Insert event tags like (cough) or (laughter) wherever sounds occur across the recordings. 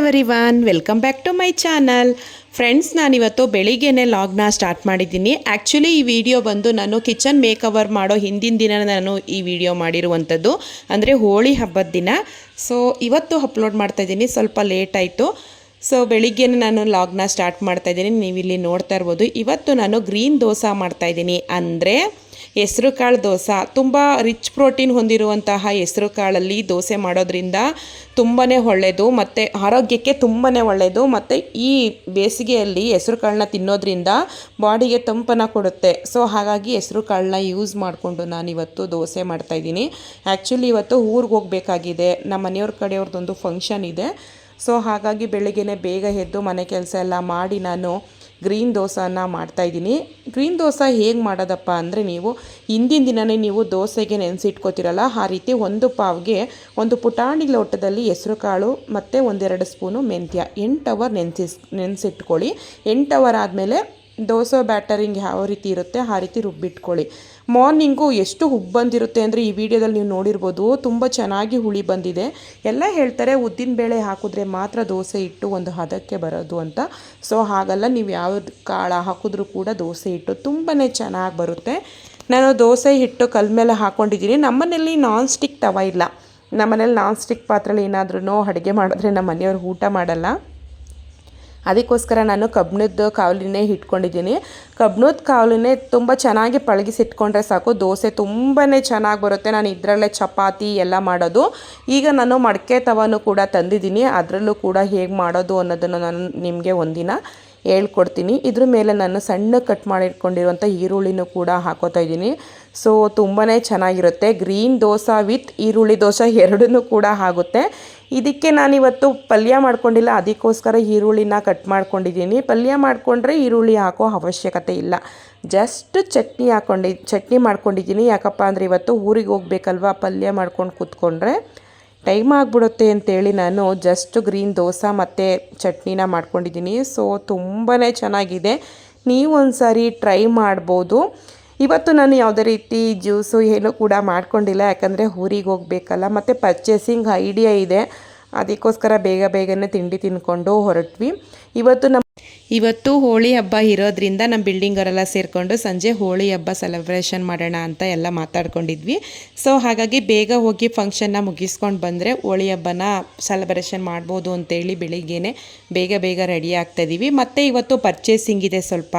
Everyone welcome back to my channel friends ನಾನಿವತ್ತು ಬೆಳಿಗ್ಗೆನೆ ಲಾಗ್ನ ಸ್ಟಾರ್ಟ್ ಮಾಡಿದ್ದೀನಿ. ಆ್ಯಕ್ಚುಲಿ ಈ ವಿಡಿಯೋ ಬಂದು ನಾನು ಕಿಚನ್ ಮೇಕವರ್ ಮಾಡೋ ಹಿಂದಿನ ದಿನ ನಾನು ಈ ವಿಡಿಯೋ ಮಾಡಿರುವಂಥದ್ದು. ಅಂದರೆ ಹೋಳಿ ಹಬ್ಬದ ದಿನ. ಸೊ ಇವತ್ತು ಅಪ್ಲೋಡ್ ಮಾಡ್ತಾ ಇದ್ದೀನಿ. ಸ್ವಲ್ಪ ಲೇಟ್ ಆಯಿತು. ಸೊ ಬೆಳಿಗ್ಗೆನೆ ನಾನು ಲಾಗ್ನ ಸ್ಟಾರ್ಟ್ ಮಾಡ್ತಾ ಇದ್ದೀನಿ. ನೀವು ಇಲ್ಲಿ ನೋಡ್ತಾ ಇರ್ಬೋದು. ಇವತ್ತು ನಾನು ಗ್ರೀನ್ ದೋಸೆ ಮಾಡ್ತಾ ಇದ್ದೀನಿ. ಅಂದರೆ ಹೆಸರು ಕಾಳು ದೋಸೆ. ತುಂಬ ರಿಚ್ ಪ್ರೋಟೀನ್ ಹೊಂದಿರುವಂತಹ ಹೆಸರು ಕಾಳಲ್ಲಿ ದೋಸೆ ಮಾಡೋದ್ರಿಂದ ತುಂಬಾ ಒಳ್ಳೆಯದು ಮತ್ತು ಆರೋಗ್ಯಕ್ಕೆ ತುಂಬಾ ಒಳ್ಳೆಯದು ಮತ್ತು ಈ ಬೇಸಿಗೆಯಲ್ಲಿ ಹೆಸರು ಕಾಳನ್ನ ತಿನ್ನೋದ್ರಿಂದ ಬಾಡಿಗೆ ತಂಪನ್ನು ಕೊಡುತ್ತೆ. ಸೊ ಹಾಗಾಗಿ ಹೆಸರು ಕಾಳನ್ನ ಯೂಸ್ ಮಾಡಿಕೊಂಡು ನಾನಿವತ್ತು ದೋಸೆ ಮಾಡ್ತಾಯಿದ್ದೀನಿ ಆ್ಯಕ್ಚುಲಿ ಇವತ್ತು ಊರಿಗೆ ಹೋಗಬೇಕಾಗಿದೆ. ನಮ್ಮ ಮನೆಯವ್ರ ಕಡೆಯವ್ರದ್ದೊಂದು ಫಂಕ್ಷನ್ ಇದೆ. ಸೊ ಹಾಗಾಗಿ ಬೆಳಿಗ್ಗೆ ಬೇಗ ಎದ್ದು ಮನೆ ಕೆಲಸ ಎಲ್ಲ ಮಾಡಿ ನಾನು ಗ್ರೀನ್ ದೋಸೆನ ಮಾಡ್ತಾಯಿದ್ದೀನಿ ಗ್ರೀನ್ ದೋಸೆ ಹೇಗೆ ಮಾಡೋದಪ್ಪ ಅಂದರೆ ನೀವು ಹಿಂದಿನ ದಿನವೇ ನೀವು ದೋಸೆಗೆ ನೆನೆಸಿಟ್ಕೋತಿರಲ್ಲ, ಆ ರೀತಿ ಒಂದು ಪಾವ್ಗೆ ಒಂದು ಪುಟಾಣಿ ಲೋಟದಲ್ಲಿ ಹೆಸರು ಕಾಳು ಮತ್ತು ಒಂದೆರಡು ಸ್ಪೂನು ಮೆಂತ್ಯ ಎಂಟು ಅವರ್ ನೆನೆಸಿಸ್, ನೆನೆಸಿಟ್ಕೊಳ್ಳಿ. ಎಂಟು ಅವರ್ ಆದಮೇಲೆ ದೋಸೆ ಬ್ಯಾಟರಿಂಗ್ ಯಾವ ರೀತಿ ಇರುತ್ತೆ ಆ ರೀತಿ ರುಬ್ಬಿಟ್ಕೊಳ್ಳಿ. ಮಾರ್ನಿಂಗು ಎಷ್ಟು ಹುಬ್ಬು ಬಂದಿರುತ್ತೆ ಅಂದರೆ ಈ ವಿಡಿಯೋದಲ್ಲಿ ನೀವು ನೋಡಿರ್ಬೋದು. ತುಂಬ ಚೆನ್ನಾಗಿ ಹುಳಿ ಬಂದಿದೆ. ಎಲ್ಲ ಹೇಳ್ತಾರೆ, ಉದ್ದಿನ ಬೇಳೆ ಹಾಕಿದ್ರೆ ಮಾತ್ರ ದೋಸೆ ಇಟ್ಟು ಒಂದು ಹದಕ್ಕೆ ಬರೋದು ಅಂತ. ಸೊ ಹಾಗಲ್ಲ, ನೀವು ಯಾವ ಕಾಳ ಹಾಕಿದ್ರೂ ಕೂಡ ದೋಸೆ ಇಟ್ಟು ತುಂಬಾ ಚೆನ್ನಾಗಿ ಬರುತ್ತೆ. ನಾನು ದೋಸೆ ಹಿಟ್ಟು ಕಲ್ ಮೇಲೆ ಹಾಕ್ಕೊಂಡಿದ್ದೀನಿ ನಮ್ಮನೇಲಿ ನಾನ್ ಸ್ಟಿಕ್ ತವ ಇಲ್ಲ. ನಮ್ಮನೇಲಿ ನಾನ್ ಸ್ಟಿಕ್ ಪಾತ್ರೆಲಿ ಏನಾದ್ರೂ ಅಡುಗೆ ಮಾಡಿದ್ರೆ ನಮ್ಮ ಮನೆಯವ್ರು ಊಟ ಮಾಡಲ್ಲ. ಅದಕ್ಕೋಸ್ಕರ ನಾನು ಕಬ್ಬಿಣದ ಕಾವಲಿನೇ ಇಟ್ಕೊಂಡಿದ್ದೀನಿ. ಕಬ್ಬಿಣದ ಕಾವಲಿನೇ ತುಂಬ ಚೆನ್ನಾಗಿ ಪಳಗಿಸಿಟ್ಕೊಂಡ್ರೆ ಸಾಕು. ದೋಸೆ ತುಂಬಾ ಚೆನ್ನಾಗಿ ಬರುತ್ತೆ. ನಾನು ಇದರಲ್ಲೇ ಚಪಾತಿ ಎಲ್ಲ ಮಾಡೋದು. ಈಗ ನಾನು ಮಡಕೆ ತವನು ಕೂಡ ತಂದಿದ್ದೀನಿ. ಅದರಲ್ಲೂ ಕೂಡ ಹೇಗೆ ಮಾಡೋದು ಅನ್ನೋದನ್ನು ನಾನು ನಿಮಗೆ ಒಂದಿನ ಹೇಳ್ಕೊಡ್ತೀನಿ. ಇದ್ರ ಮೇಲೆ ನಾನು ಸಣ್ಣ ಕಟ್ ಮಾಡಿಟ್ಕೊಂಡಿರುವಂಥ ಈರುಳ್ಳಿನೂ ಕೂಡ ಹಾಕೋತಾ ಇದ್ದೀನಿ. ಸೊ ತುಂಬಾ ಚೆನ್ನಾಗಿರುತ್ತೆ. ಗ್ರೀನ್ ದೋಸೆ ವಿತ್ ಈರುಳ್ಳಿ ದೋಸೆ ಎರಡನ್ನೂ ಕೂಡ ಆಗುತ್ತೆ. ಇದಕ್ಕೆ ನಾನಿವತ್ತು ಪಲ್ಯ ಮಾಡ್ಕೊಂಡಿಲ್ಲ, ಅದಕ್ಕೋಸ್ಕರ ಈರುಳ್ಳಿನ ಕಟ್ ಮಾಡ್ಕೊಂಡಿದ್ದೀನಿ. ಪಲ್ಯ ಮಾಡಿಕೊಂಡ್ರೆ ಈರುಳ್ಳಿ ಹಾಕೋ ಅವಶ್ಯಕತೆ ಇಲ್ಲ. ಜಸ್ಟ್ ಚಟ್ನಿ ಹಾಕ್ಕೊಂಡು ಚಟ್ನಿ ಮಾಡ್ಕೊಂಡಿದ್ದೀನಿ. ಯಾಕಪ್ಪ ಅಂದರೆ ಇವತ್ತು ಊರಿಗೆ ಹೋಗ್ಬೇಕಲ್ವಾ, ಪಲ್ಯ ಮಾಡ್ಕೊಂಡು ಕೂತ್ಕೊಂಡ್ರೆ ಟೈಮ್ ಆಗಿಬಿಡುತ್ತೆ ಅಂತೇಳಿ ನಾನು ಜಸ್ಟ್ ಗ್ರೀನ್ ದೋಸೆ ಮತ್ತು ಚಟ್ನಿನ ಮಾಡ್ಕೊಂಡಿದ್ದೀನಿ. ಸೊ ತುಂಬಾ ಚೆನ್ನಾಗಿದೆ. ನೀವು ಒಂದು ಸಾರಿ ಟ್ರೈ ಮಾಡ್ಬೋದು. ಇವತ್ತು ನಾನು ಯಾವುದೇ ರೀತಿ ಜ್ಯೂಸು ಏನೂ ಕೂಡ ಮಾಡ್ಕೊಂಡಿಲ್ಲ, ಯಾಕಂದರೆ ಊರಿಗೆ ಹೋಗಬೇಕಲ್ಲ, ಮತ್ತು ಪರ್ಚೇಸಿಂಗ್ ಐಡಿಯಾ ಇದೆ. ಅದಕ್ಕೋಸ್ಕರ ಬೇಗ ಬೇಗನೆ ತಿಂಡಿ ತಿಂದ್ಕೊಂಡು ಹೊರಟ್ವಿ. ಇವತ್ತು ನಮ್ಮ ಇವತ್ತು ಹೋಳಿ ಹಬ್ಬ ಇರೋದ್ರಿಂದ ನಮ್ಮ ಬಿಲ್ಡಿಂಗರೆಲ್ಲ ಸೇರಿಕೊಂಡು ಸಂಜೆ ಹೋಳಿ ಹಬ್ಬ ಸೆಲೆಬ್ರೇಷನ್ ಮಾಡೋಣ ಅಂತ ಎಲ್ಲ ಮಾತಾಡ್ಕೊಂಡಿದ್ವಿ. ಸೊ ಹಾಗಾಗಿ ಬೇಗ ಹೋಗಿ ಫಂಕ್ಷನ್ನ ಮುಗಿಸ್ಕೊಂಡು ಬಂದರೆ ಹೋಳಿ ಹಬ್ಬನ ಸೆಲೆಬ್ರೇಷನ್ ಮಾಡ್ಬೋದು ಅಂತೇಳಿ ಬೆಳಿಗ್ಗೆನೆ ಬೇಗ ಬೇಗ ರೆಡಿ ಆಗ್ತಾಯಿದ್ದೀವಿ ಮತ್ತು ಇವತ್ತು ಪರ್ಚೇಸಿಂಗ್ ಇದೆ ಸ್ವಲ್ಪ.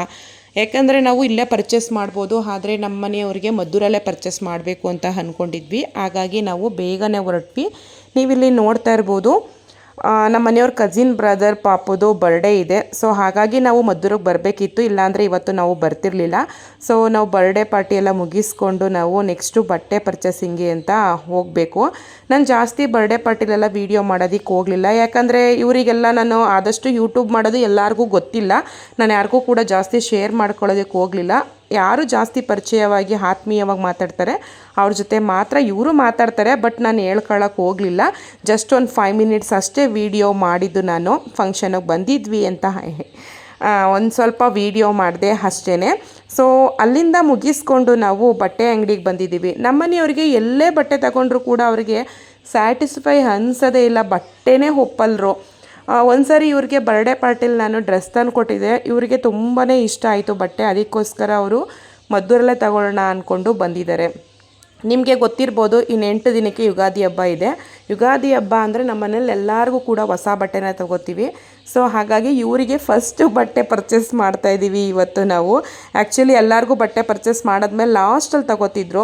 ಯಾಕಂದರೆ ನಾವು ಇಲ್ಲೇ ಪರ್ಚೇಸ್ ಮಾಡ್ಬೋದು, ಆದರೆ ನಮ್ಮ ಮನೆಯವರಿಗೆ ಮದ್ದೂರಲ್ಲೇ ಪರ್ಚೇಸ್ ಮಾಡಬೇಕು ಅಂತ ಅಂದ್ಕೊಂಡಿದ್ವಿ ಹಾಗಾಗಿ ನಾವು ಬೇಗನೆ ಹೊರಟ್ವಿ. ನೀವಿಲ್ಲಿ ನೋಡ್ತಾ ಇರ್ಬೋದು ನಮ್ಮ ಮನೆಯವ್ರ ಕಝಿನ್ ಬ್ರದರ್ ಪಾಪುದು ಬರ್ಡೇ ಇದೆ. ಸೊ ಹಾಗಾಗಿ ನಾವು ಮದ್ದೂರಿಗೆ ಬರಬೇಕಿತ್ತು. ಇಲ್ಲಾಂದರೆ ಇವತ್ತು ನಾವು ಬರ್ತಿರಲಿಲ್ಲ. ಸೊ ನಾವು ಬರ್ಡೇ ಪಾರ್ಟಿ ಎಲ್ಲ ಮುಗಿಸ್ಕೊಂಡು ನಾವು ನೆಕ್ಸ್ಟು ಬಟ್ಟೆ ಪರ್ಚೇಸಿಂಗ್ಗೆ ಅಂತ ಹೋಗಬೇಕು. ನಾನು ಜಾಸ್ತಿ ಬರ್ಡೇ ಪಾರ್ಟಿಲೆಲ್ಲ ವೀಡಿಯೋ ಮಾಡೋದಕ್ಕೆ ಹೋಗಲಿಲ್ಲ. ಯಾಕಂದರೆ ಇವರಿಗೆಲ್ಲ ನಾನು ಆದಷ್ಟು ಯೂಟ್ಯೂಬ್ ಮಾಡೋದು ಎಲ್ಲರಿಗೂ ಗೊತ್ತಿಲ್ಲ. ನಾನು ಯಾರಿಗೂ ಕೂಡ ಜಾಸ್ತಿ ಶೇರ್ ಮಾಡ್ಕೊಳ್ಳೋದಕ್ಕೆ ಹೋಗಲಿಲ್ಲ. ಯಾರು ಜಾಸ್ತಿ ಪರಿಚಯವಾಗಿ, ಆತ್ಮೀಯವಾಗಿ ಮಾತಾಡ್ತಾರೆ, ಅವ್ರ ಜೊತೆ ಮಾತ್ರ ಇವರು ಮಾತಾಡ್ತಾರೆ, ಬಟ್ ನಾನು ಹೇಳ್ಕೊಳ್ಳೋಕೆ ಹೋಗಲಿಲ್ಲ. ಜಸ್ಟ್ ಒಂದು ಫೈವ್ ಮಿನಿಟ್ಸ್ ಅಷ್ಟೇ ವೀಡಿಯೋ ಮಾಡಿದ್ದು ನಾನು ಫಂಕ್ಷನಿಗೆ ಬಂದಿದ್ವಿ ಅಂತ ಒಂದು ಸ್ವಲ್ಪ ವೀಡಿಯೋ ಮಾಡಿದೆ ಅಷ್ಟೇ ಸೊ ಅಲ್ಲಿಂದ ಮುಗಿಸ್ಕೊಂಡು ನಾವು ಬಟ್ಟೆ ಅಂಗಡಿಗೆ ಬಂದಿದ್ದೀವಿ. ನಮ್ಮನೆಯವ್ರಿಗೆ ಎಲ್ಲೇ ಬಟ್ಟೆ ತಗೊಂಡ್ರು ಕೂಡ ಅವರಿಗೆ ಸ್ಯಾಟಿಸ್ಫೈ ಅನ್ಸೋದೇ ಇಲ್ಲ, ಬಟ್ಟೆನೇ ಒಪ್ಪಲ್ರು. ಒಂದು ಸಾರಿ ಇವ್ರಿಗೆ ಬರ್ಡೇ ಪಾರ್ಟಿಲಿ ನಾನು ಡ್ರೆಸ್ ತಂದು ಕೊಟ್ಟಿದ್ದೆ ಇವರಿಗೆ ತುಂಬಾ ಇಷ್ಟ ಆಯಿತು ಬಟ್ಟೆ. ಅದಕ್ಕೋಸ್ಕರ ಅವರು ಮದ್ದೂರಲ್ಲೇ ತಗೊಳ್ಳೋಣ ಅಂದ್ಕೊಂಡು ಬಂದಿದ್ದಾರೆ. ನಿಮಗೆ ಗೊತ್ತಿರ್ಬೋದು ಇನ್ನು ಎಂಟು ದಿನಕ್ಕೆ ಯುಗಾದಿ ಹಬ್ಬ ಇದೆ. ಯುಗಾದಿ ಹಬ್ಬ ಅಂದರೆ ನಮ್ಮ ಮನೇಲಿ ಎಲ್ಲರಿಗೂ ಕೂಡ ಹೊಸ ಬಟ್ಟೆನ ತಗೋತೀವಿ. ಸೊ ಹಾಗಾಗಿ ಇವರಿಗೆ ಫಸ್ಟು ಬಟ್ಟೆ ಪರ್ಚೇಸ್ ಮಾಡ್ತಾ ಇದ್ದೀವಿ ಇವತ್ತು ನಾವು. ಆ್ಯಕ್ಚುಲಿ ಎಲ್ಲರಿಗೂ ಬಟ್ಟೆ ಪರ್ಚೇಸ್ ಮಾಡಿದ್ಮೇಲೆ ಲಾಸ್ಟಲ್ಲಿ ತಗೋತಿದ್ರು.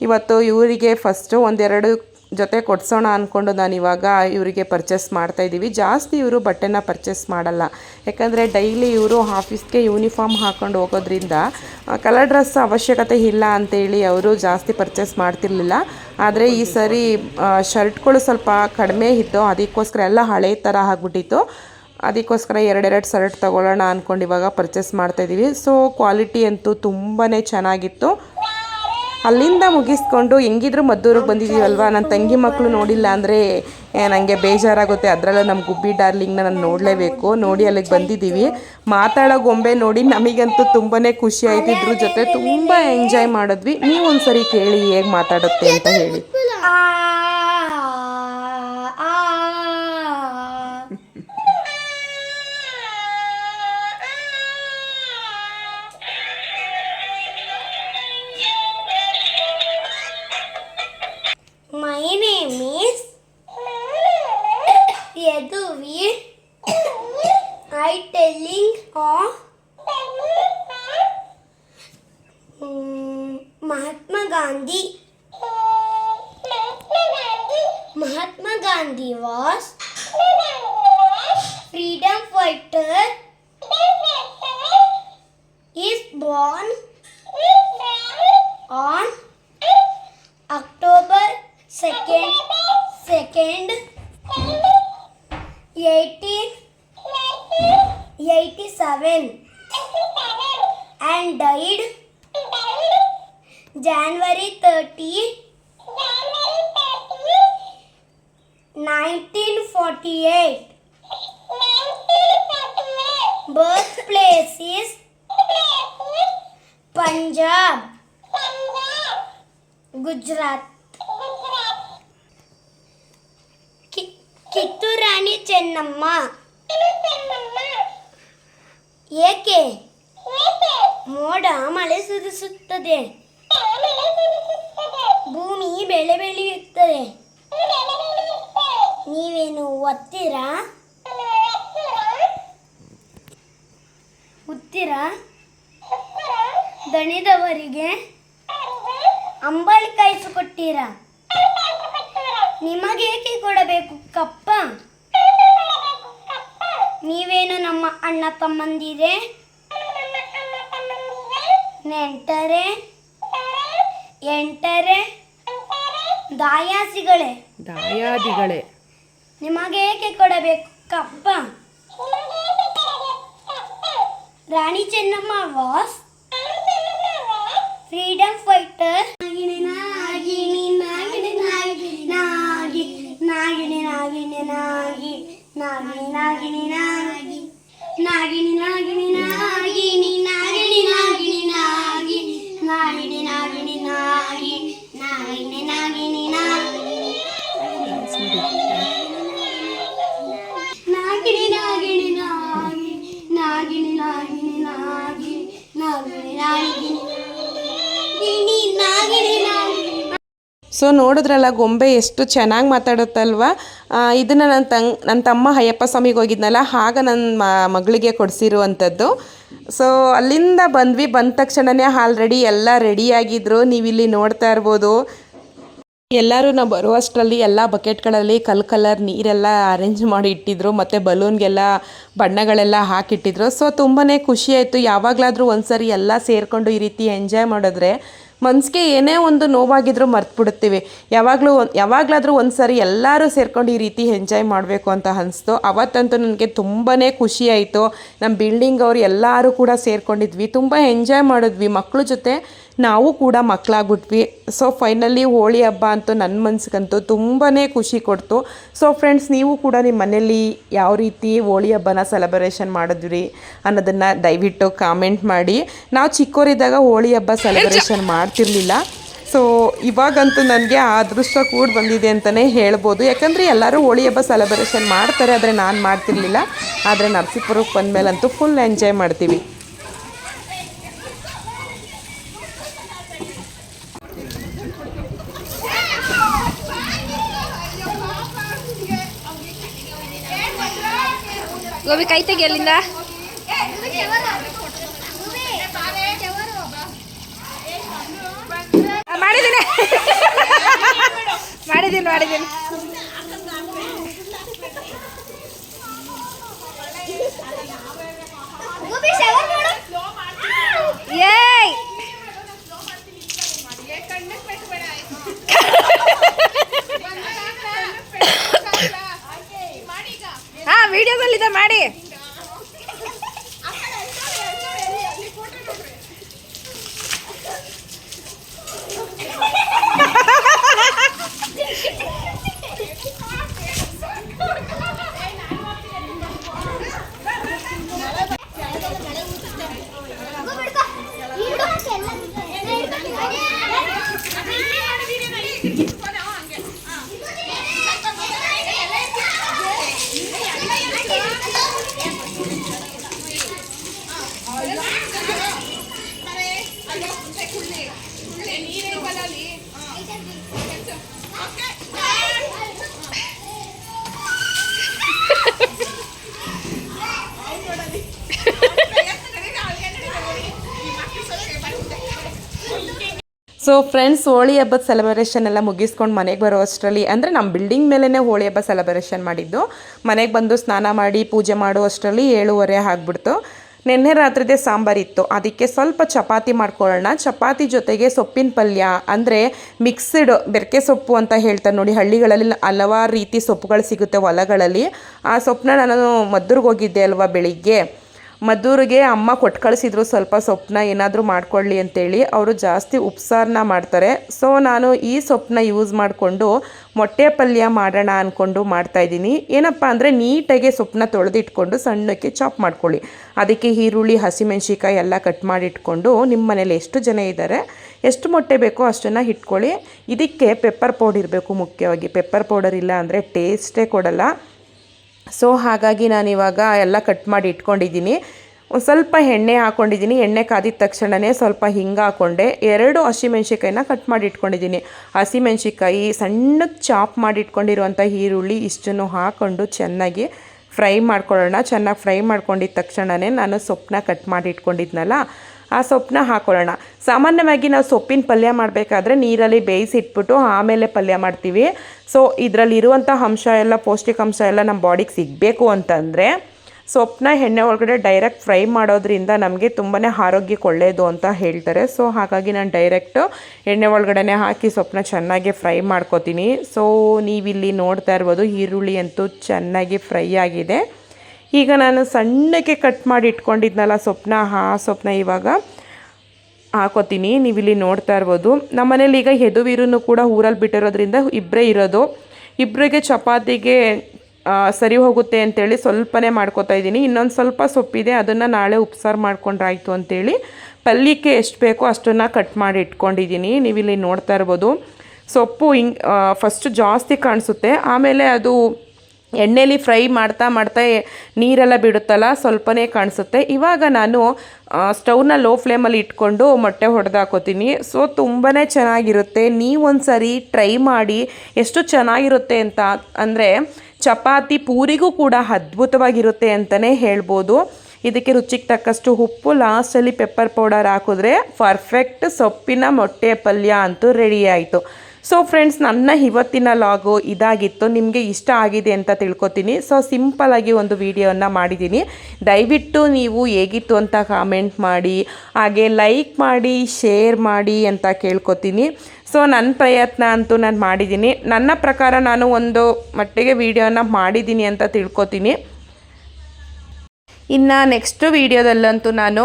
ಇವತ್ತು ಇವರಿಗೆ ಫಸ್ಟು ಒಂದೆರಡು ಜೊತೆ ಕೊಡ್ಸೋಣ ಅಂದ್ಕೊಂಡು ನಾನು ಇವಾಗ ಇವರಿಗೆ ಪರ್ಚೇಸ್ ಮಾಡ್ತಾ ಇದ್ದೀವಿ. ಜಾಸ್ತಿ ಇವರು ಬಟ್ಟೆನ ಪರ್ಚೇಸ್ ಮಾಡಲ್ಲ. ಯಾಕಂದರೆ ಡೈಲಿ ಇವರು ಆಫೀಸ್ಗೆ ಯೂನಿಫಾರ್ಮ್ ಹಾಕ್ಕೊಂಡು ಹೋಗೋದ್ರಿಂದ ಕಲರ್ ಡ್ರೆಸ್ ಅವಶ್ಯಕತೆ ಇಲ್ಲ ಅಂತೇಳಿ ಅವರು ಜಾಸ್ತಿ ಪರ್ಚೇಸ್ ಮಾಡ್ತಿರ್ಲಿಲ್ಲ. ಆದರೆ ಈ ಸರಿ ಶರ್ಟ್ಗಳು ಸ್ವಲ್ಪ ಕಡಿಮೆ ಇತ್ತು. ಅದಕ್ಕೋಸ್ಕರ ಎಲ್ಲ ಹಳೆ ಥರ ಆಗ್ಬಿಟ್ಟಿತ್ತು. ಅದಕ್ಕೋಸ್ಕರ ಎರಡೆರಡು ಶರ್ಟ್ ತೊಗೊಳ್ಳೋಣ ಅಂದ್ಕೊಂಡು ಇವಾಗ ಪರ್ಚೇಸ್ ಮಾಡ್ತಾಯಿದ್ದೀವಿ ಸೊ ಕ್ವಾಲಿಟಿ ಅಂತೂ ತುಂಬಾ ಚೆನ್ನಾಗಿತ್ತು. ಅಲ್ಲಿಂದ ಮುಗಿಸ್ಕೊಂಡು ಹೆಂಗಿದ್ರು ಮದ್ದೂರಿಗೆ ಬಂದಿದ್ದೀವಲ್ವ? ನನ್ನ ತಂಗಿ ಮಕ್ಕಳು ನೋಡಿಲ್ಲ ಅಂದರೆ ನನಗೆ ಬೇಜಾರಾಗುತ್ತೆ. ಅದರಲ್ಲೂ ನಮ್ಮ ಗುಬ್ಬಿ ಡಾರ್ಲಿಂಗ್ನ ನಾನು ನೋಡಲೇಬೇಕು. ನೋಡಿ ಅಲ್ಲಿಗೆ ಬಂದಿದ್ದೀವಿ. ಮಾತಾಡೋ ಗೊಂಬೆ ನೋಡಿ ನಮಗಂತೂ ತುಂಬಾ ಖುಷಿ ಆಯ್ತು. ಇದ್ರ ಜೊತೆ ತುಂಬ ಎಂಜಾಯ್ ಮಾಡಿದ್ವಿ. ನೀವು ಒಂದ್ಸರಿ ಕೇಳಿ ಹೇಗೆ ಮಾತಾಡುತ್ತೆ ಅಂತ ಹೇಳಿ. ఆయనేమి second, eighteen eighty-seven, and died January 30, 1948. Birthplace is Punjab, Gujarat. ಕಿ- ಕಿತ್ತೂರು ರಾಣಿ ಚೆನ್ನಮ್ಮ. ಏಕೆ? ಮೋಡ ಮಳೆ ಸುರಿಸುತ್ತದೆ. ಭೂಮಿ ಬೆಳೆ ಬೆಳೆಯುತ್ತದೆ. ನೀವೇನು ಒತ್ತೀರಾ? ಉತ್ತೀರಾ? ದಣಿದವರಿಗೆ ಅಂಬಲಿ ಕಾಯಿಸಿಕೊಟ್ಟಿರಾ ನಿಮಗೇಕೆ ಕೊಡಬೇಕು ಕಪ್ಪ ನೀವೇನು ನಮ್ಮ ಅಣ್ಣ ತಮ್ಮಂದಿರೆ? ನೆಂಟರೆ? ಎಂಟರೆ? ದಾಯಾಸಿಗಳೇ? ದಾಯಾದಿಗಳೇ. ನಿಮಗೇಕೆ ಕೊಡಬೇಕು ಕಪ್ಪ? Rani Chennamma was? Freedom fighter? Nagini Nagini Nagini Nagini ना ಸೊ ನೋಡಿದ್ರಲ್ಲ, ಗೊಂಬೆ ಎಷ್ಟು ಚೆನ್ನಾಗಿ ಮಾತಾಡುತ್ತಲ್ವ? ಇದನ್ನು ನನ್ನ ತಂಗ್ ನನ್ನ ತಮ್ಮ ಅಯ್ಯಪ್ಪ ಸ್ವಾಮಿಗೆ ಹೋಗಿದ್ನಲ್ಲ ಆಗ ನನ್ನ ಮಗಳಿಗೆ ಕೊಡಿಸಿರುವಂಥದ್ದು ಸೊ ಅಲ್ಲಿಂದ ಬಂದ್ವಿ, ಬಂದ ತಕ್ಷಣವೇ ಆಲ್ರೆಡಿ ಎಲ್ಲ ರೆಡಿಯಾಗಿದ್ದರು ನೀವಿಲ್ಲಿ ನೋಡ್ತಾ ಇರ್ಬೋದು. ಎಲ್ಲರೂ ನಾವು ಬರುವಷ್ಟರಲ್ಲಿ ಎಲ್ಲ ಬಕೆಟ್ಗಳಲ್ಲಿ ಕಲ್ ಕಲರ್ ನೀರೆಲ್ಲ ಅರೇಂಜ್ ಮಾಡಿ ಇಟ್ಟಿದ್ರು, ಮತ್ತು ಬಲೂನ್ಗೆಲ್ಲ ಬಣ್ಣಗಳೆಲ್ಲ ಹಾಕಿಟ್ಟಿದ್ರು. ಸೊ ತುಂಬಾ ಖುಷಿ ಯಾವಾಗಲಾದರೂ ಯಾವಾಗಲಾದರೂ ಒಂದ್ಸರಿ ಎಲ್ಲ ಸೇರಿಕೊಂಡು ಈ ರೀತಿ ಎಂಜಾಯ್ ಮಾಡಿದ್ರೆ. ಮನಸ್ಸಿಗೆ ಏನೇ ಒಂದು ನೋವಾಗಿದ್ರೂ ಮರ್ತ್ಬಿಡ್ತೀವಿ ಯಾವಾಗಲೂ ಯಾವಾಗಲಾದರೂ ಒಂದು ಸರಿ ಎಲ್ಲರೂ ಸೇರ್ಕೊಂಡು ಈ ರೀತಿ ಎಂಜಾಯ್ ಮಾಡಬೇಕು ಅಂತ ಅನಿಸ್ತು. ಅವತ್ತಂತೂ ನನಗೆ ತುಂಬಾ ಖುಷಿ ಆಯಿತು. ನಮ್ಮ ಬಿಲ್ಡಿಂಗ್ ಅವ್ರು ಎಲ್ಲರೂ ಕೂಡ ಸೇರ್ಕೊಂಡಿದ್ವಿ. ತುಂಬ ಎಂಜಾಯ್ ಮಾಡಿದ್ವಿ. ಮಕ್ಕಳ ಜೊತೆ ನಾವು ಕೂಡ ಮಕ್ಕಳಾಗ್ಬಿಟ್ವಿ. ಸೊ ಫೈನಲಿ ಹೋಳಿ ಹಬ್ಬ ಅಂತೂ ನನ್ನ ಮನ್ಸಿಗಂತೂ ತುಂಬಾ ಖುಷಿ ಕೊಡ್ತು. ಸೊ ಫ್ರೆಂಡ್ಸ್ ನೀವು ಕೂಡ ನಿಮ್ಮ ಮನೇಲಿ ಯಾವ ರೀತಿ ಹೋಳಿ ಹಬ್ಬನ ಸೆಲೆಬ್ರೇಷನ್ ಮಾಡಿದ್ರಿ ಅನ್ನೋದನ್ನು ದಯವಿಟ್ಟು ಕಾಮೆಂಟ್ ಮಾಡಿ. ನಾವು ಚಿಕ್ಕವರಿದ್ದಾಗ ಹೋಳಿ ಹಬ್ಬ ಸೆಲೆಬ್ರೇಷನ್ ಮಾಡ್ತಿರ್ಲಿಲ್ಲ. ಸೊ ಇವಾಗಂತೂ ನನಗೆ ಆ ಅದೃಷ್ಟ ಕೂಡ ಬಂದಿದೆ ಅಂತಲೇ ಹೇಳ್ಬೋದು. ಯಾಕಂದರೆ ಎಲ್ಲರೂ ಹೋಳಿ ಹಬ್ಬ ಸೆಲೆಬ್ರೇಷನ್ ಮಾಡ್ತಾರೆ, ಆದರೆ ನಾನು ಮಾಡ್ತಿರ್ಲಿಲ್ಲ. ಆದರೆ ನರಸೀಪುರಕ್ಕೆ ಬಂದಮೇಲಂತೂ ಫುಲ್ ಎಂಜಾಯ್ ಮಾಡ್ತೀವಿ. ಗೋಬಿ ಕೈ ತೆಗಿ ಅಲ್ಲಿಂದ. ಮಾಡಿದೀನಿ (laughs) ಮಾಡಿದ್ದೀನಿ. ಮಾಡಿದ್ದೀನಿ ಮಾಡಿದ್ದೀನಿ. ಏಯ್! ಸೊ ಫ್ರೆಂಡ್ಸ್ ಹೋಳಿ ಹಬ್ಬದ ಸೆಲೆಬ್ರೇಷನ್ ಎಲ್ಲ ಮುಗಿಸ್ಕೊಂಡು ಮನೆಗೆ ಬರೋ ಅಷ್ಟರಲ್ಲಿ ಅಂದರೆ ನಮ್ಮ ಬಿಲ್ಡಿಂಗ್ ಮೇಲೇ ಹೋಳಿ ಹಬ್ಬ ಸೆಲೆಬ್ರೇಷನ್ ಮಾಡಿದ್ದು. ಮನೆಗೆ ಬಂದು ಸ್ನಾನ ಮಾಡಿ, ಪೂಜೆ ಮಾಡೋ ಅಷ್ಟರಲ್ಲಿ ಏಳುವರೆ ಆಗ್ಬಿಡ್ತು. ನಿನ್ನೆ ರಾತ್ರಿದೇ ಸಾಂಬಾರಿತ್ತು ಅದಕ್ಕೆ ಸ್ವಲ್ಪ ಚಪಾತಿ ಮಾಡ್ಕೊಳ್ಳೋಣ. ಚಪಾತಿ ಜೊತೆಗೆ ಸೊಪ್ಪಿನ ಪಲ್ಯ, ಅಂದರೆ ಮಿಕ್ಸ್ಡ್ ಬೆರಕೆ ಸೊಪ್ಪು ಅಂತ ಹೇಳ್ತಾರೆ ನೋಡಿ, ಹಳ್ಳಿಗಳಲ್ಲಿ ಹಲವಾರು ರೀತಿ ಸೊಪ್ಪುಗಳು ಸಿಗುತ್ತೆ ಹೊಲಗಳಲ್ಲಿ. ಆ ಸೊಪ್ಪನ್ನ ನಾನು ಮದ್ದೂರಿಗೆ ಹೋಗಿದ್ದೆ ಅಲ್ವಾ ಬೆಳಿಗ್ಗೆ. ಮದ್ದೂರಿಗೆ ಅಮ್ಮ ಕೊಟ್ಟು ಕಳಿಸಿದ್ರು ಸ್ವಲ್ಪ ಸೊಪ್ಪನ್ನ ಏನಾದರೂ ಮಾಡ್ಕೊಳ್ಳಿ ಅಂತೇಳಿ ಅವರು ಜಾಸ್ತಿ ಉಪ್ಸಾರನ್ನ ಮಾಡ್ತಾರೆ. ಸೊ ನಾನು ಈ ಸೊಪ್ಪನ್ನ ಯೂಸ್ ಮಾಡಿಕೊಂಡು ಮೊಟ್ಟೆ ಪಲ್ಯ ಮಾಡೋಣ ಅಂದ್ಕೊಂಡು ಮಾಡ್ತಾಯಿದ್ದೀನಿ ಏನಪ್ಪ ಅಂದರೆ ನೀಟಾಗಿ ಸೊಪ್ಪನ್ನ ತೊಳೆದಿಟ್ಕೊಂಡು ಸಣ್ಣಕ್ಕೆ ಚಾಪ್ ಮಾಡ್ಕೊಳ್ಳಿ. ಅದಕ್ಕೆ ಈರುಳ್ಳಿ ಹಸಿಮೆಣ್ಸಿಕಾಯಿ ಎಲ್ಲ ಕಟ್ ಮಾಡಿಟ್ಕೊಂಡು ನಿಮ್ಮ ಮನೇಲಿ ಎಷ್ಟು ಜನ ಇದ್ದಾರೆ ಎಷ್ಟು ಮೊಟ್ಟೆ ಬೇಕೋ ಅಷ್ಟನ್ನು ಇಟ್ಕೊಳ್ಳಿ ಇದಕ್ಕೆ ಪೆಪ್ಪರ್ ಪೌಡರ್ ಇರಬೇಕು ಮುಖ್ಯವಾಗಿ. ಪೆಪ್ಪರ್ ಪೌಡರ್ ಇಲ್ಲ ಅಂದರೆ ಟೇಸ್ಟೇ ಕೊಡಲ್ಲ. ಸೊ ಹಾಗಾಗಿ ನಾನಿವಾಗ ಎಲ್ಲ ಕಟ್ ಮಾಡಿ ಇಟ್ಕೊಂಡಿದ್ದೀನಿ. ಒಂದು ಸ್ವಲ್ಪ ಎಣ್ಣೆ ಹಾಕ್ಕೊಂಡಿದ್ದೀನಿ ಎಣ್ಣೆ ಕಾದಿದ ತಕ್ಷಣವೇ ಸ್ವಲ್ಪ ಹಿಂಗೆ ಹಾಕ್ಕೊಂಡೆ ಎರಡು ಹಸಿಮೆಣ್ಸಿಕಾಯಿನ ಕಟ್ ಮಾಡಿ ಇಟ್ಕೊಂಡಿದ್ದೀನಿ. ಹಸಿಮೆಣ್ಸಿಕಾಯಿ ಸಣ್ಣಕ್ಕೆ ಚಾಪ್ ಮಾಡಿ ಇಟ್ಕೊಂಡಿರುವಂಥ ಈರುಳ್ಳಿ ಇಷ್ಟನ್ನು ಹಾಕ್ಕೊಂಡು ಚೆನ್ನಾಗಿ ಫ್ರೈ ಮಾಡ್ಕೊಳ್ಳೋಣ. ಚೆನ್ನಾಗಿ ಫ್ರೈ ಮಾಡ್ಕೊಂಡಿದ್ದ ತಕ್ಷಣವೇ ನಾನು ಸೊಪ್ಪನ್ನ ಕಟ್ ಮಾಡಿ ಇಟ್ಕೊಂಡಿದ್ನಲ್ಲ ಆ ಸೊಪ್ಪನ್ನ ಹಾಕೊಳ್ಳೋಣ. ಸಾಮಾನ್ಯವಾಗಿ ನಾವು ಸೊಪ್ಪಿನ ಪಲ್ಯ ಮಾಡಬೇಕಾದ್ರೆ ನೀರಲ್ಲಿ ಬೇಯಿಸಿ ಇಟ್ಬಿಟ್ಟು ಆಮೇಲೆ ಪಲ್ಯ ಮಾಡ್ತೀವಿ. ಸೊ ಇದರಲ್ಲಿರುವಂಥ ಅಂಶ ಎಲ್ಲ ಪೌಷ್ಟಿಕಾಂಶ ಎಲ್ಲ ನಮ್ಮ ಬಾಡಿಗೆ ಸಿಗಬೇಕು ಅಂತಂದರೆ, ಸೊಪ್ಪನ್ನ ಎಣ್ಣೆ ಒಳಗಡೆ ಡೈರೆಕ್ಟ್ ಫ್ರೈ ಮಾಡೋದ್ರಿಂದ ನಮಗೆ ತುಂಬಾ ಆರೋಗ್ಯಕ್ಕೆ ಒಳ್ಳೆಯದು ಅಂತ ಹೇಳ್ತಾರೆ. ಸೊ ಹಾಗಾಗಿ ನಾನು ಡೈರೆಕ್ಟು ಎಣ್ಣೆ ಒಳಗಡೆ ಹಾಕಿ ಸೊಪ್ಪನ್ನ ಚೆನ್ನಾಗಿ ಫ್ರೈ ಮಾಡ್ಕೋತೀನಿ. ಸೊ ನೀವಿಲ್ಲಿ ನೋಡ್ತಾ ಇರ್ಬೋದು, ಈರುಳ್ಳಿ ಅಂತೂ ಚೆನ್ನಾಗಿ ಫ್ರೈ ಆಗಿದೆ. ಈಗ ನಾನು ಸಣ್ಣಕ್ಕೆ ಕಟ್ ಮಾಡಿ ಇಟ್ಕೊಂಡಿದ್ನಲ್ಲ ಸೊಪ್ಪನ್ನ ಆ ಸೊಪ್ಪನ್ನ ಇವಾಗ ಹಾಕೋತೀನಿ. ನೀವಿಲ್ಲಿ ನೋಡ್ತಾ ಇರ್ಬೋದು. ನಮ್ಮ ಮನೇಲಿ ಈಗ ಹೆದುವೀರನ್ನು ಕೂಡ ಊರಲ್ಲಿ ಬಿಟ್ಟಿರೋದ್ರಿಂದ ಇಬ್ಬರೇ ಇರೋದು. ಇಬ್ಬರಿಗೆ ಚಪಾತಿಗೆ ಸರಿ ಹೋಗುತ್ತೆ ಅಂತೇಳಿ ಸ್ವಲ್ಪನೇ ಮಾಡ್ಕೋತಾ ಇದ್ದೀನಿ. ಇನ್ನೊಂದು ಸ್ವಲ್ಪ ಸೊಪ್ಪಿದೆ, ಅದನ್ನು ನಾಳೆ ಉಪ್ಸಾರು ಮಾಡ್ಕೊಂಡ್ರಾಯ್ತು ಅಂತೇಳಿ ಪಲ್ಯಕ್ಕೆ ಎಷ್ಟು ಬೇಕೋ ಅಷ್ಟನ್ನು ಕಟ್ ಮಾಡಿ ಇಟ್ಕೊಂಡಿದ್ದೀನಿ. ನೀವಿಲ್ಲಿ ನೋಡ್ತಾ ಇರ್ಬೋದು. ಸೊಪ್ಪು ಹಿಂಗೆ ಫಸ್ಟು ಜಾಸ್ತಿ ಕಾಣಿಸುತ್ತೆ. ಆಮೇಲೆ ಅದು ಎಣ್ಣೆಲಿ ಫ್ರೈ ಮಾಡ್ತಾ ಮಾಡ್ತಾ ನೀರೆಲ್ಲ ಬಿಡುತ್ತಲ್ಲ, ಸ್ವಲ್ಪನೇ ಕಾಣಿಸುತ್ತೆ. ಇವಾಗ ನಾನು ಸ್ಟವ್ನ ಲೋ ಫ್ಲೇಮಲ್ಲಿ ಇಟ್ಕೊಂಡು ಮೊಟ್ಟೆ ಹೊಡೆದು ಹಾಕೋತೀನಿ ಸೊ ತುಂಬಾ ಚೆನ್ನಾಗಿರುತ್ತೆ. ನೀವೊಂದ್ಸರಿ ಟ್ರೈ ಮಾಡಿ, ಎಷ್ಟು ಚೆನ್ನಾಗಿರುತ್ತೆ ಅಂತ, ಅಂದರೆ ಚಪಾತಿ ಪೂರಿಗೂ ಕೂಡ ಅದ್ಭುತವಾಗಿರುತ್ತೆ ಅಂತಲೇ ಹೇಳ್ಬೋದು. ಇದಕ್ಕೆ ರುಚಿಗೆ ತಕ್ಕಷ್ಟು ಉಪ್ಪು, ಲಾಸ್ಟಲ್ಲಿ ಪೆಪ್ಪರ್ ಪೌಡರ್ ಹಾಕಿದ್ರೆ ಪರ್ಫೆಕ್ಟ್ ಸೊಪ್ಪಿನ ಮೊಟ್ಟೆ ಪಲ್ಯ ಅಂತೂ ರೆಡಿ ಆಯಿತು. ಸೊ ಫ್ರೆಂಡ್ಸ್ ನನ್ನ ಇವತ್ತಿನ ಲಾಗು ಇದಾಗಿತ್ತು. ನಿಮಗೆ ಇಷ್ಟ ಆಗಿದೆ ಅಂತ ತಿಳ್ಕೊತೀನಿ. ಸೊ ಸಿಂಪಲಾಗಿ ಒಂದು ವಿಡಿಯೋನ ಮಾಡಿದ್ದೀನಿ. ದಯವಿಟ್ಟು ನೀವು ಹೇಗಿತ್ತು ಅಂತ ಕಾಮೆಂಟ್ ಮಾಡಿ, ಹಾಗೆ ಲೈಕ್ ಮಾಡಿ ಶೇರ್ ಮಾಡಿ ಅಂತ ಕೇಳ್ಕೊತೀನಿ. ಸೊ ನನ್ನ ಪ್ರಯತ್ನ ಅಂತೂ ನಾನು ಮಾಡಿದ್ದೀನಿ. ನನ್ನ ಪ್ರಕಾರ ನಾನು ಒಂದು ಮಟ್ಟಿಗೆ ವಿಡಿಯೋನ ಮಾಡಿದ್ದೀನಿ ಅಂತ ತಿಳ್ಕೊತೀನಿ. ಇನ್ನು ನೆಕ್ಸ್ಟ್ ವೀಡಿಯೋದಲ್ಲಂತೂ ನಾನು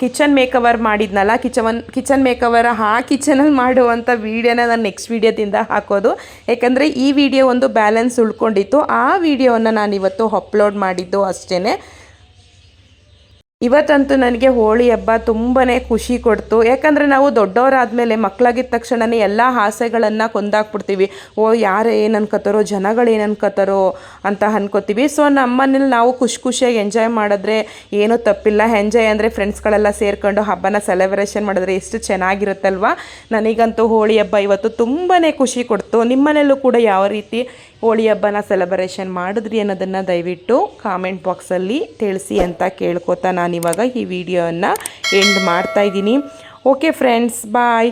ಕಿಚನ್ ಮೇಕವರ್ ಮಾಡಿದ್ನಲ್ಲ ಕಿಚನ್ ಕಿಚನ್ ಮೇಕವರ್ ಆ ಕಿಚನಲ್ಲಿ ಮಾಡುವಂಥ ವೀಡಿಯೋನ ನಾನು ನೆಕ್ಸ್ಟ್ ವೀಡಿಯೋದಿಂದ ಹಾಕೋದು. ಯಾಕಂದರೆ ಈ ವಿಡಿಯೋ ಒಂದು ಬ್ಯಾಲೆನ್ಸ್ ಉಳ್ಕೊಂಡಿತ್ತು. ಆ ವಿಡಿಯೋವನ್ನು ನಾನು ಇವತ್ತು ಅಪ್ಲೋಡ್ ಮಾಡಿದ್ದು ಅಷ್ಟೇ ಇವತ್ತಂತೂ ನನಗೆ ಹೋಳಿ ಹಬ್ಬ ತುಂಬಾ ಖುಷಿ ಕೊಡ್ತು. ಯಾಕಂದರೆ ನಾವು ದೊಡ್ಡವರಾದಮೇಲೆ ಮಕ್ಕಳಾಗಿದ್ದ ತಕ್ಷಣನೇ ಎಲ್ಲ ಆಸೆಗಳನ್ನು ಕೊಂದಾಕ್ಬಿಡ್ತೀವಿ. ಓ, ಯಾರು ಏನು ಜನಗಳು ಏನು ಅಂತ ಅನ್ಕೋತೀವಿ. ಸೊ, ನಮ್ಮನೇಲಿ ನಾವು ಖುಷಿ ಖುಷಿಯಾಗಿ ಎಂಜಾಯ್ ಮಾಡಿದ್ರೆ ಏನೂ ತಪ್ಪಿಲ್ಲ. ಎಂಜಾಯ್ ಅಂದರೆ ಫ್ರೆಂಡ್ಸ್ಗಳೆಲ್ಲ ಸೇರ್ಕೊಂಡು ಹಬ್ಬನ ಸೆಲೆಬ್ರೇಷನ್ ಮಾಡಿದ್ರೆ ಎಷ್ಟು ಚೆನ್ನಾಗಿರುತ್ತಲ್ವ? ನನಗಂತೂ ಹೋಳಿ ಹಬ್ಬ ಇವತ್ತು ತುಂಬಾ ಖುಷಿ ಕೊಡ್ತು. ನಿಮ್ಮನೇಲೂ ಕೂಡ ಯಾವ ರೀತಿ ಹೋಳಿ ಹಬ್ಬನ ಸೆಲೆಬ್ರೇಷನ್ ಮಾಡಿದ್ರಿ ಅನ್ನೋದನ್ನು ದಯವಿಟ್ಟು ಕಾಮೆಂಟ್ ಬಾಕ್ಸಲ್ಲಿ ತಿಳಿಸಿ ಅಂತ ಕೇಳ್ಕೊತಾ ನಾನಿವಾಗ ಈ ವಿಡಿಯೋನ ಎಂಡ್ ಮಾಡ್ತಾ ಇದ್ದೀನಿ. Okay friends bye